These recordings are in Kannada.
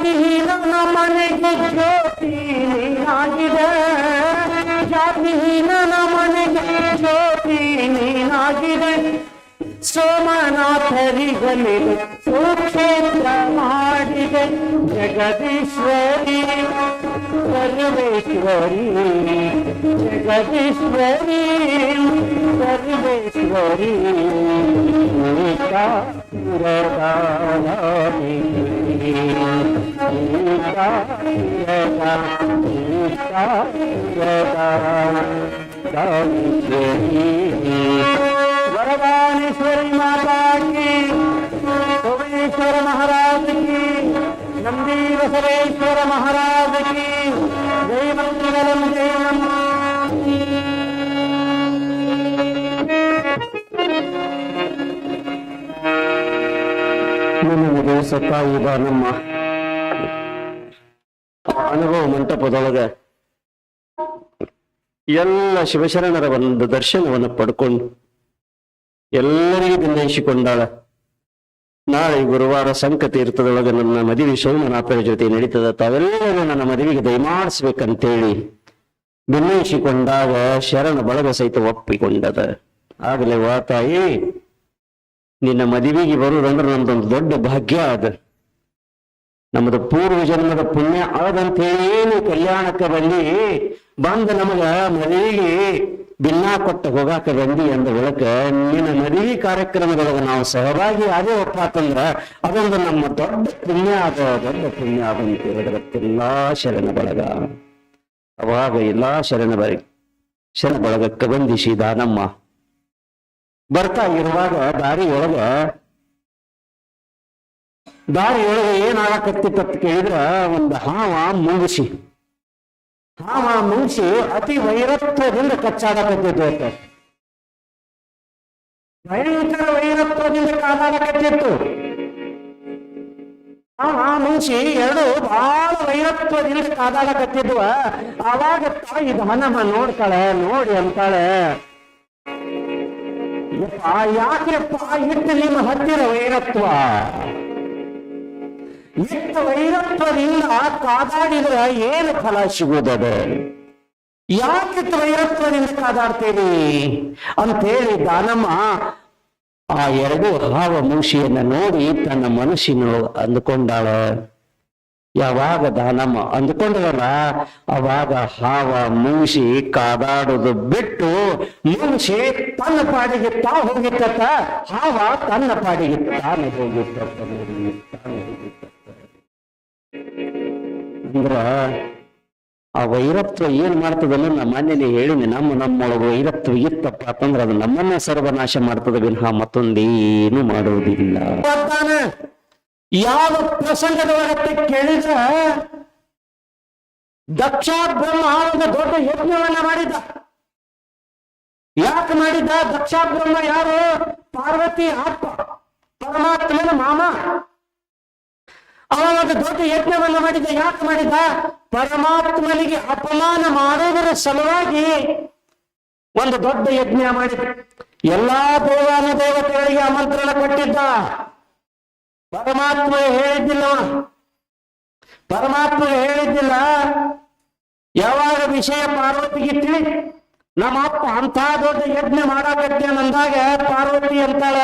ಜಾತಿಹೀನ ಮನೆಗೆ ಜ್ಯೋತಿ ನೀನಾಗಿದೆ ಜಾತಿಹೀನ ಮನೆಗೆ ಜ್ಯೋತಿ ನೀನಾಗಿದೆ ಸೋಮನಾಥರಿಗಲಿ ಸುಕ್ಷೇತ್ರ ಮಾಡಿದೆ ಜಗದೀಶ್ವರಿ ಸರ್ವೇಶ್ವರಿ ಜಗದೀಶ್ವರಿ ಸರ್ವೇಶ್ವರಿ वरदानेश्वरी माता की सुवेश्वर महाराज की नंदी बसवेश्वर महाराज ನಿಮಗೆ ಸತ್ತಾಯಿದ ನಮ್ಮ ಅನುಭವ ಮಂಟಪದೊಳಗೆ ಎಲ್ಲ ಶಿವಶರಣರ ಒಂದು ದರ್ಶನವನ್ನು ಪಡ್ಕೊಂಡು ಎಲ್ಲರಿಗೂ ಭಿನ್ನಯಿಸಿಕೊಂಡಾಳ ನಾಳೆ ಗುರುವಾರ ಸಂಕ ತೀರ್ಥದೊಳಗೆ ನನ್ನ ಮದುವೆ ಸೋಮನಾಥರ ಜೊತೆ ನಡೀತದ. ತಾವೆಲ್ಲರೂ ನನ್ನ ಮದುವೆಗೆ ದಯಮಾಡಿಸ್ಬೇಕಂತೇಳಿ ಭಿನ್ನಯಿಸಿಕೊಂಡಾಗ ಶರಣ ಬಳಗ ಸಹಿತ ಒಪ್ಪಿಕೊಂಡದ. ಆಗಲೇ ವಾ ತಾಯಿ ನಿನ್ನ ಮದುವೆಗೆ ಬರುವುದಂದ್ರೆ ನಮ್ದೊಂದು ದೊಡ್ಡ ಭಾಗ್ಯ ಅದ. ನಮ್ದು ಪೂರ್ವ ಜನ್ಮದ ಪುಣ್ಯ ಆದಂತೇನು ಕಲ್ಯಾಣಕ್ಕೆ ಬಂದಿ ಬಂದ ನಮಗ ಮದುವೆಗೆ ಭಿನ್ನ ಕೊಟ್ಟ ಹೋಗಾಕ ಬಂದಿ ಅಂದ ಒಳಕ ನಿನ್ನ ಮದುವೆ ಕಾರ್ಯಕ್ರಮದೊಳಗ ನಾವು ಸಹಭಾಗಿ ಅದೇ ಒಪ್ಪಾತಂದ್ರ ಅದೊಂದು ನಮ್ಮ ದೊಡ್ಡ ಪುಣ್ಯ ಅದ ದೊಡ್ಡ ಪುಣ್ಯ ಎಲ್ಲಾ ಶರಣ ಬಳಗ. ಅವಾಗ ಎಲ್ಲಾ ಶರಣ ಬರ ಶರಣ ಬಳಗಕ್ಕೆ ಬಂದಿಸಿ ದಾನಮ್ಮ. ಬರ್ತಾ ಇರುವಾಗ ದಾರಿ ಒಳಗ ದಾರಿ ಒಳಗ ಏನಾಗಕತ್ತಿತ್ತು ಅಂತ ಕೇಳಿದ್ರ ಒಂದು ಹಾವ ಮುಂಗಿಸಿ ಹಾವ ಮುಂಗಿಸಿ ಅತಿ ವೈರತ್ವದಿಂದ ಕಚ್ಚಾಡಕತ್ತಿತ್ತು ಭಯಂಕರ ವೈರತ್ವದಿಂದ ಕಾದಾಡಕತ್ತಿತ್ತು ಹಾವ ಮುಂಚಿ ಎರಡು ಬಹಳ ವೈರತ್ವದಿಂದ ಕಾದಾಡಕತ್ತಿದ್ವ ಅವಾಗ ತಾಯಿ ಧನಮ್ಮ ನೋಡ್ತಾಳೆ ನೋಡಿ ಅಂತಾಳೆ. ಯಪ್ಪ ಯಾಕೆಪ್ಪ ಇಟ್ಟು ನಿಮ್ಮ ಹತ್ತಿರ ವೈರತ್ವ? ಇಟ್ಟು ವೈರತ್ವದಿಂದ ಕಾದಾಡಿದ್ರ ಏನು ಫಲ ಸಿಗುವುದದ ಯಾಕೆ ವೈರತ್ವದಿಂದ ಕಾದಾಡ್ತೀರಿ? ಅಂತೇಳಿ ದಾನಮ್ಮ, ಆ ಎರಡು ಹಾವ ಮುಂಶಿಯನ್ನ ನೋಡಿ ತನ್ನ ಮನಸ್ಸಿನ ಅಂದುಕೊಂಡಾಳ. ಯಾವಾಗ ದಾನಮ್ಮ ಅಂದುಕೊಂಡಲ್ಲ ಅವಾಗ ಹಾವ ಮೂಸಿ ಕಾದಾಡುದು ಬಿಟ್ಟು ಮುಂಶಿ ತನ್ನ ಪಾಡಿಗೆ ತಾ ಹೋಗಿತ್ತ ಹಾವ ತನ್ನ ಪಾಡಿಗೆ ತಾನು ಹೋಗಿತ್ತ ಅಂದ್ರ ಆ ವೈರತ್ವ ಏನ್ ಮಾಡ್ತದಲ್ಲ ನಮ್ಮ ಮನೇಲಿ ಹೇಳಿನಿ. ನಮ್ಮ ನಮ್ಮೊಳಗೆ ವೈರತ್ವ ಇತ್ತಪ್ಪ ಅಂತಂದ್ರ ಅದು ನಮ್ಮನ್ನ ಸರ್ವನಾಶ ಮಾಡ್ತದ. ವಿನಃ ಮತ್ತೊಂದೇನು ಮಾಡುವುದಿಲ್ಲ. ಯಾವ ಪ್ರಸಂಗದ ಒಳಗತ್ತೆ ಕೇಳಿದ್ರ, ದಕ್ಷ ಬ್ರಹ್ಮ ದೊಡ್ಡ ಯಜ್ಞವನ್ನ ಮಾಡಿದ ಯಾಕೆ ಮಾಡಿದ ದಕ್ಷ ಯಾರು? ಪಾರ್ವತಿ ಆತ್ಮ, ಪರಮಾತ್ಮನ ಮಾಮ. ಅವ ದೊಡ್ಡ ಯಜ್ಞವನ್ನ ಮಾಡಿದ ಯಾಕೆ ಮಾಡಿದ ಪರಮಾತ್ಮನಿಗೆ ಅಪಮಾನ ಮಾಡುವುದರ ಸಲುವಾಗಿ ಒಂದು ದೊಡ್ಡ ಯಜ್ಞ ಮಾಡಿದ ಎಲ್ಲಾ ದೇವಾನ ದೇವತೆಗಳಿಗೆ ಆಮಂತ್ರಣ ಕೊಟ್ಟಿದ್ದ. ಪರಮಾತ್ಮ ಹೇಳಿದ್ದಿಲ್ಲ. ಪರಮಾತ್ಮ ಹೇಳಿದ್ದಿಲ್ಲ. ಯಾವಾಗ ವಿಷಯ ಪಾರ್ವತಿಗೆ ತಿಳಿ, ನಮ್ಮ ಅಪ್ಪ ಅಂತ ದೊಡ್ಡ ಯಜ್ಞ ಮಾಡಾಕತ್ತೇನಂದಾಗ ಪಾರ್ವತಿ ಅಂತಾಳ.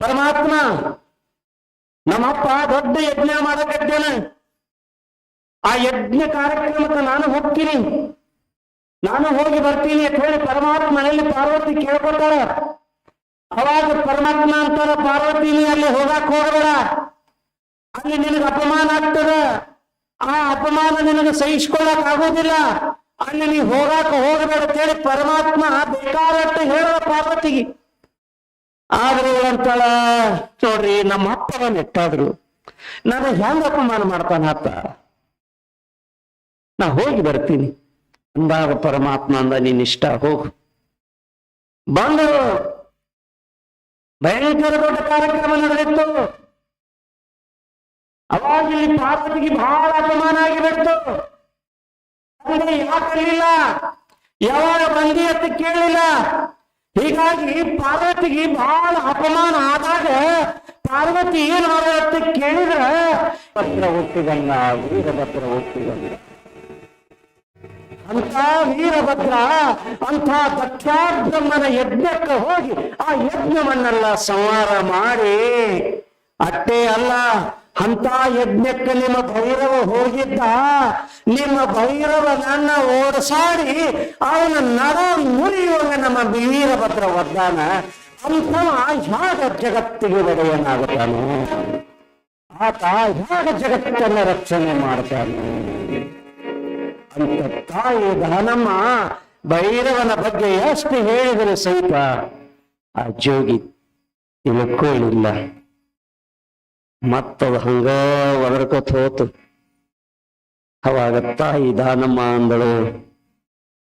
ಪರಮಾತ್ಮ ನಮ್ಮಪ್ಪ ದೊಡ್ಡ ಯಜ್ಞ ಮಾಡಕತ್ತೇನೆ ಆ ಯಜ್ಞ ಕಾರ್ಯಕ್ರಮಕ್ಕೆ ನಾನು ಹೋಗ್ತೀನಿ. ನಾನು ಹೋಗಿ ಬರ್ತೀನಿ ಅಂತ ಹೇಳಿ ಪರಮಾತ್ಮನಲ್ಲಿ ಪಾರ್ವತಿ ಕೇಳ್ಕೊತಾಳ ಅವಾಗ ಪರಮಾತ್ಮ ಅಂತಾರ ಪಾರ್ವತಿ ನೀ ಅಲ್ಲಿ ಹೋಗಕ್ ಹೋಗಬೇಡ. ಅಲ್ಲಿ ನಿನಗೆ ಅಪಮಾನ ಆಗ್ತದ. ಆ ಅಪಮಾನ ನಿನಗೆ ಸಹಿಸ್ಕೊಳಕ್ ಆಗೋದಿಲ್ಲ. ಅಲ್ಲಿ ನೀ ಹೋಗಾಕ ಹೋಗಬೇಡ ಹೇಳಿ ಪರಮಾತ್ಮ ಬೇಕಾದಷ್ಟು ಹೇಳ ಪಾರ್ವತಿಗೆ. ಆದ್ರೆ ಅಂತಾಳ ನೋಡ್ರಿ ನಮ್ಮ ಅಪ್ಪನ ನೆಟ್ಟಾದ್ರು ನಾನು ಹೆಂಗ ಅಪಮಾನ ಮಾಡ್ತಾನ ಅಪ್ಪ ನಾ ಹೋಗಿ ಬರ್ತೀನಿ. ಅಂದಾಗ ಪರಮಾತ್ಮ ಅಂದ, ನಿನ್ನ ಇಷ್ಟ, ಹೋಗು. ಬಂದು ಭಯಂಕರ ದೊಡ್ಡ ಕಾರ್ಯಕ್ರಮ ನಡೆದಿತ್ತು. ಅವಾಗ ಇಲ್ಲಿ ಪಾರ್ವತಿಗೆ ಬಹಳ ಅಪಮಾನ ಆಗಿಬಿಡ್ತು. ಯಾಕಲಿಲ್ಲ ಯಾವಾಗ ಬಂದಿ ಅಂತ ಕೇಳಲಿಲ್ಲ ಹೀಗಾಗಿ ಪಾರ್ವತಿಗೆ ಬಹಳ ಅಪಮಾನ ಆದಾಗ ಪಾರ್ವತಿ ಏನ್ ಅಂತ ಕೇಳಿದ್ರ ಭದ್ರ ವೀರಭದ್ರ ಹುಟ್ಟಿದಲ್ಲ ಅಂತ ವೀರಭದ್ರ ಅಂತ ದಕ್ಷಾಬ್ರಹ್ಮನ ಯಜ್ಞಕ್ಕೆ ಹೋಗಿ ಆ ಯಜ್ಞವನ್ನೆಲ್ಲ ಸಂಹಾರ ಮಾಡಿ. ಅಟ್ಟೇ ಅಲ್ಲ, ಅಂತ ಯಜ್ಞಕ್ಕೆ ನಿಮ್ಮ ಭೈರವ ಹೋಗಿದ್ದ. ನಿಮ್ಮ ಭೈರವನನ್ನ ಓಡಸಾಡಿ, ಅವನ ನರ ಮುರಿಯುವಾಗ ನಮ್ಮ ವೀರಭದ್ರ ಒದ್ದಾನ ಆ ಯಾಗ ಜಗತ್ತಿಗೆ ಒಡೆಯನಾಗುತ್ತಾನೆ. ಆತ ಯಾವ ಜಗತ್ತನ್ನ ರಕ್ಷಣೆ ಮಾಡ್ತಾನೆ. ಅಂತ ತಾಯಿ ಧನಮ್ಮ ಭೈರವನ ಬಗ್ಗೆ ಎಷ್ಟು ಹೇಳಿದರೆ ಸಹಿತ ಆ ಜೋಗಿ ತಿಳ್ಕೊಳ್ಳಿಲ್ಲ ಮತ್ತದು ಹಂಗ ಒದರ್ಕೋತ ಹೋತು. ಅವಾಗ ತಾಯಿ ದಾನಮ್ಮ ಅಂದಳು,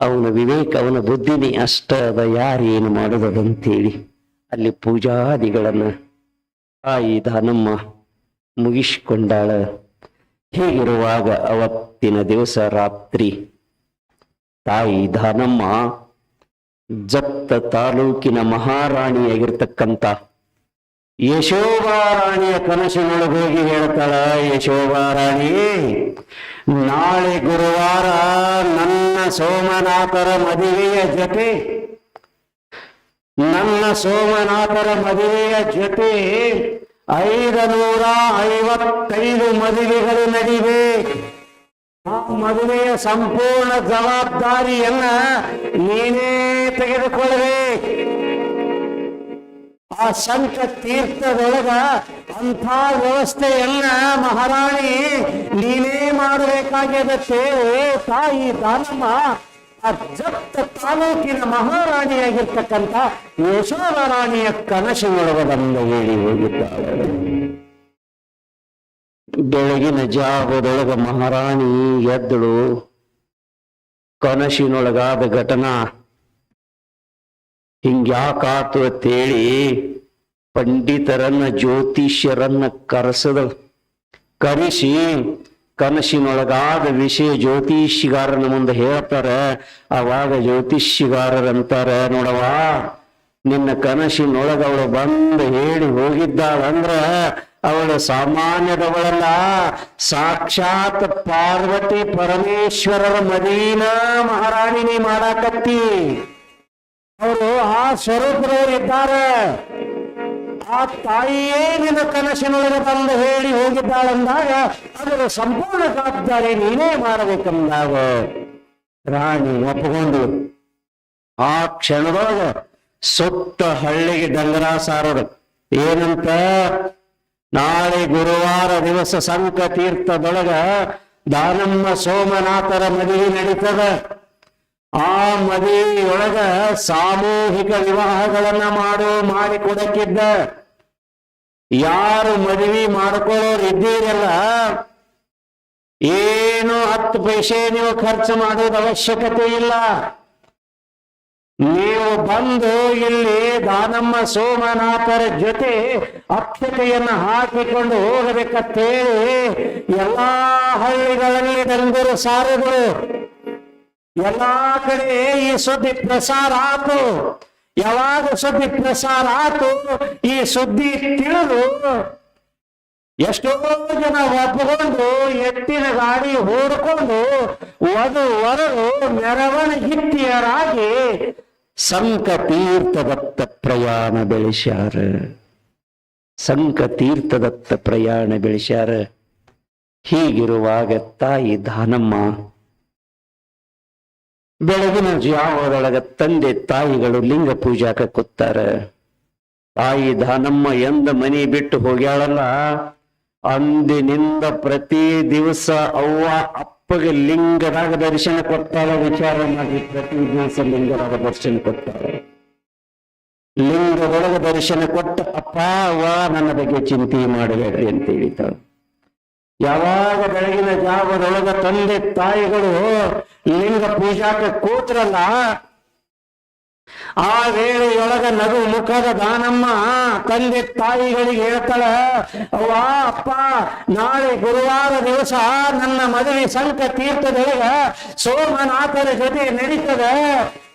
ಅವನ ವಿವೇಕ, ಅವನ ಬುದ್ಧಿನಿ ಅಷ್ಟ ಅದ, ಯಾರೇನು ಮಾಡುವುದಂತೇಳಿ ಅಲ್ಲಿ ಪೂಜಾದಿಗಳನ್ನ ತಾಯಿ ದಾನಮ್ಮ ಮುಗಿಸಿಕೊಂಡಾಳ. ಹೀಗಿರುವಾಗ ಅವತ್ತಿನ ದಿವಸ ರಾತ್ರಿ ತಾಯಿ ಧಾನಮ್ಮ ಜಪ್ತ ತಾಲೂಕಿನ ಮಹಾರಾಣಿಯಾಗಿರ್ತಕ್ಕಂಥ ಯಶೋಬಾರಾಣಿಯ ಕನಸಿನೊಳಗೋಗಿ ಹೇಳ್ತಾಳ ಯಶೋಬಾರಾಣಿ ನಾಳೆ ಗುರುವಾರ ನನ್ನ ಸೋಮನಾಥರ ಮದುವೆಯ ಜೊತೆ, ನನ್ನ ಸೋಮನಾಥರ ಮದುವೆಯ ಜೊತೆ ಐದು ನೂರ ಐವತ್ತೈದು ಮದುವೆಗಳು ನಡಿವೆ ಆ ಮದುವೆಯ ಸಂಪೂರ್ಣ ಜವಾಬ್ದಾರಿಯನ್ನ ನೀನೇ ತೆಗೆದುಕೊಳ್ಳಬೇಕು ಆ ಸಂತ ತೀರ್ಥದೊಳಗ ಅಂಥ ವ್ಯವಸ್ಥೆಯನ್ನ ಮಹಾರಾಣಿ ನೀನೇ ಮಾಡಬೇಕಾಗ್ಯದಕ್ಕೆ ತಾಯಿ ದಾನಮ್ಮ ಆ ಜಪ್ತ ತಾಲೂಕಿನ ಮಹಾರಾಣಿಯಾಗಿರ್ತಕ್ಕಂಥ ಯಶೋಧರಾಣಿಯ ಕನಸಿನೊಳಗದಂದು ಹೇಳಿ ಹೋಗಿದ್ದಾಳೆ. ಬೆಳಗಿನ ಜಾವದೊಳಗ ಮಹಾರಾಣಿ ಎದ್ದಳು. ಕನಸಿನೊಳಗಾದ ಘಟನಾ ಹಿಂಗ್ಯಾಕಾತು ಅಂತೇಳಿ ಪಂಡಿತರನ್ನ ಜ್ಯೋತಿಷ್ಯರನ್ನ ಕರೆಸದ, ಕರೆಸಿ ಕನಸಿನೊಳಗಾದ ವಿಷಯ ಜ್ಯೋತಿಷಿಗಾರನ ಮುಂದೆ ಹೇಳ್ತಾರ. ಅವಾಗ ಜ್ಯೋತಿಷಿಗಾರರಂತಾರ ನೋಡವ ನಿನ್ನ ಕನಸಿನೊಳಗ ಅವಳು ಬಂದು ಹೇಳಿ ಹೋಗಿದ್ದಾಳಂದ್ರ ಅವಳು ಸಾಮಾನ್ಯದವಳಲ್ಲ. ಸಾಕ್ಷಾತ್ ಪಾರ್ವತಿ ಪರಮೇಶ್ವರರ ಮದೀನಾ ಮಹಾರಾಣಿನಿ ಮಾಡಾಕತ್ತಿ. ಅವರು ಆ ಸ್ವರೂಪದವರು ಇದ್ದಾರೆ ಆ ತಾಯಿಯೇ ನಿನ್ನ ಕನಸಿನೊಳಗೆ ಬಂದು ಹೇಳಿ ಹೋಗಿದ್ದಾಳಂದಾಗ ಅದರ ಸಂಪೂರ್ಣ ಜವಾಬ್ದಾರಿ ನೀನೇ ಮಾಡಬೇಕೆಂದಾಗ ರಾಣಿ ಒಪ್ಪಿಕೊಂಡು ಆ ಕ್ಷಣದೊಳಗ ಸುತ್ತ ಹಳ್ಳಿಗೆ ಡಂಗರ ಸಾರೋದು ಏನಂತ? ನಾಳೆ ಗುರುವಾರ ದಿವಸ ಸಂಕ ತೀರ್ಥದೊಳಗ ದಾನಮ್ಮ ಸೋಮನಾಥರ ಮದುವೆ ನಡೀತದ. ಆ ಮದುವೆಯೊಳಗ ಸಾಮೂಹಿಕ ವಿವಾಹಗಳನ್ನ ಮಾಡೋ, ಮಾಡಿಕೊಡಕ್ಕಿದ್ದ ಯಾರು ಮದುವೆ ಮಾಡ್ಕೊಳ್ಳೋರು ಇದ್ದೀರಲ್ಲ ಏನು ಹತ್ತು ಪೈಸೆ ನೀವು ಖರ್ಚು ಮಾಡೋದ ಅವಶ್ಯಕತೆ ಇಲ್ಲ. ನೀವು ಬಂದು ಇಲ್ಲಿ ದಾನಮ್ಮ ಸೋಮನಾಥರ ಜೊತೆ ಅಕ್ಷತೆಯನ್ನು ಹಾಕಿಕೊಂಡು ಹೋಗಬೇಕಂತೇಳಿ ಎಲ್ಲಾ ಹಳ್ಳಿಗಳಲ್ಲಿ ಡಂಗರು ಸಾರುಗಳು. ಎಲ್ಲಾ ಕಡೆ ಈ ಸುದ್ದಿ ಪ್ರಸಾರ ಆತು. ಯಾವಾಗ ಸುದ್ದಿ ಪ್ರಸಾರ ಆತು, ಈ ಸುದ್ದಿ ತಿಳಿದು ಎಷ್ಟೋ ಜನ ಒಪ್ಪಿಕೊಂಡು ಎತ್ತಿನ ಗಾಡಿ ಹೂಡ್ಕೊಂಡು ವಧು ವರರು ಮೆರವಣಿಗಿತ್ತಿಯರಾಗಿ ಸಂಕ ತೀರ್ಥದತ್ತ ಪ್ರಯಾಣ ಬೆಳೆಸ್ಯಾರ. ಸಂಕ ತೀರ್ಥದತ್ತ ಪ್ರಯಾಣ ಬೆಳೆಸ್ಯಾರ. ಹೀಗಿರುವಾಗ ತಾಯಿ ದಾನಮ್ಮ ಬೆಳಗಿನ ಜಾವದೊಳಗ ತಂದೆ ತಾಯಿಗಳು ಲಿಂಗ ಪೂಜಾಕ ಕೂತಾರ. ತಾಯಿ ದಾನಮ್ಮ ಎಂದ ಮನಿ ಬಿಟ್ಟು ಹೋಗ್ಯಾಳಲ್ಲ, ಅಂದಿನಿಂದ ಪ್ರತಿ ದಿವಸ ಅವ್ವ ಅಪ್ಪಗೆ ಲಿಂಗದಾಗ ದರ್ಶನ ಕೊಡ್ತಾಳ ವಿಚಾರ ಮಾಡಿ ಪ್ರತಿ ದಿವಸ ಲಿಂಗದಾಗ ದರ್ಶನ ಕೊಡ್ತಾಳೆ. ಲಿಂಗದೊಳಗ ದರ್ಶನ ಕೊಟ್ಟ ಅಪ್ಪ, ಅವ್ವ, ನನ್ನ ಬಗ್ಗೆ ಚಿಂತೆ ಮಾಡಬೇಡ್ರಿ ಅಂತ ಹೇಳಿತಾಳೆ ಯಾವಾಗ ಬೆಳಗಿನ ಜಾವದೊಳಗ ತಂದೆ ತಾಯಿಗಳು ಲಿಂಗ ಪೂಜಾಕ ಕೂತ್ರಲ್ಲ, ಆ ವೇಳೆಯೊಳಗ ನಗು ಮುಖದ ದಾನಮ್ಮ ತಂದೆ ತಾಯಿಗಳಿಗೆ ಹೇಳ್ತಾಳ, ಅವ್ವ, ಅಪ್ಪ, ನಾಳೆ ಗುರುವಾರ ದಿವಸ ನನ್ನ ಮದುವೆ ಸಂಕ ತೀರ್ಥದೊಳಗ ಸೋಮನಾಥರ ಜೊತೆ ನಡೀತದ.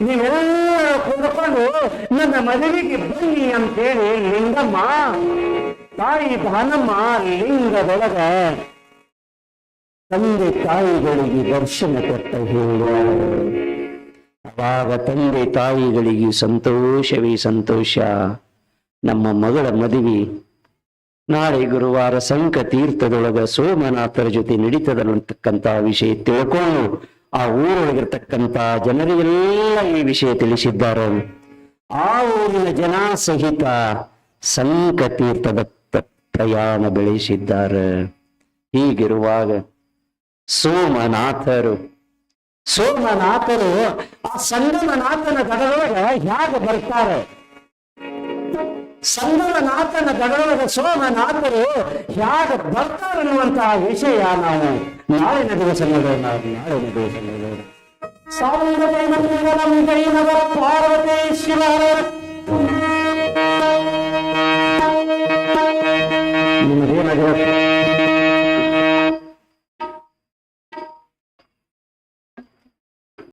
ನೀವೆಲ್ಲರೂ ಕುಡ್ಕೊಂಡು ನನ್ನ ಮದುವೆಗೆ ಬನ್ನಿ ಅಂತೇಳಿ ಲಿಂಗಮ್ಮ, ತಾಯಿ ದಾನಮ್ಮ ಲಿಂಗದೊಳಗ ತಂದೆ ತಾಯಿಗಳಿಗೆ ದರ್ಶನ ಕೊಟ್ಟ ಹೇಳುವ ಅವಾಗ ತಂದೆ ತಾಯಿಗಳಿಗೆ ಸಂತೋಷವೇ ಸಂತೋಷ. ನಮ್ಮ ಮಗಳ ಮದುವೆ ನಾಳೆ ಗುರುವಾರ ಸಂಕ ತೀರ್ಥದೊಳಗ ಸೋಮನಾಥರ ಜೊತೆ ನಡೀತದ ಅಂತಕ್ಕಂಥ ವಿಷಯ ತಿಳ್ಕೊಂಡು ಆ ಊರೊಳಗಿರ್ತಕ್ಕಂತ ಜನರಿಗೆಲ್ಲ ಈ ವಿಷಯ ತಿಳಿಸಿದ್ದಾರೆ. ಆ ಊರಿನ ಜನ ಸಹಿತ ಸಂಕ ತೀರ್ಥದ ಪ್ರಯಾಣ ಬೆಳೆಸಿದ್ದಾರೆ. ಹೀಗಿರುವಾಗ ಸೋಮನಾಥರು. ಸೋಮನಾಥರು ಆ ಸಂಗಮನಾಥನ ದಡದೊಳಗ ಹೇಗೆ ಬರ್ತಾರೆ? ಸಂಗಮನಾಥನ ದಡದೊಳಗ ಸೋಮನಾಥರು ಹೇಗೆ ಬರ್ತಾರೆ ಅನ್ನುವಂತಹ ವಿಷಯ ನಾವು ನಾಳಿನ ದಿವಸ ನೋಡೋಣ ನಾಳಿನ ದಿವಸ ನೋಡೋಣ. ಜೈನವ ಪಾರ್ವತಿ ಶಿವ ನಿಮಗೇನಾಗಿರುತ್ತೆ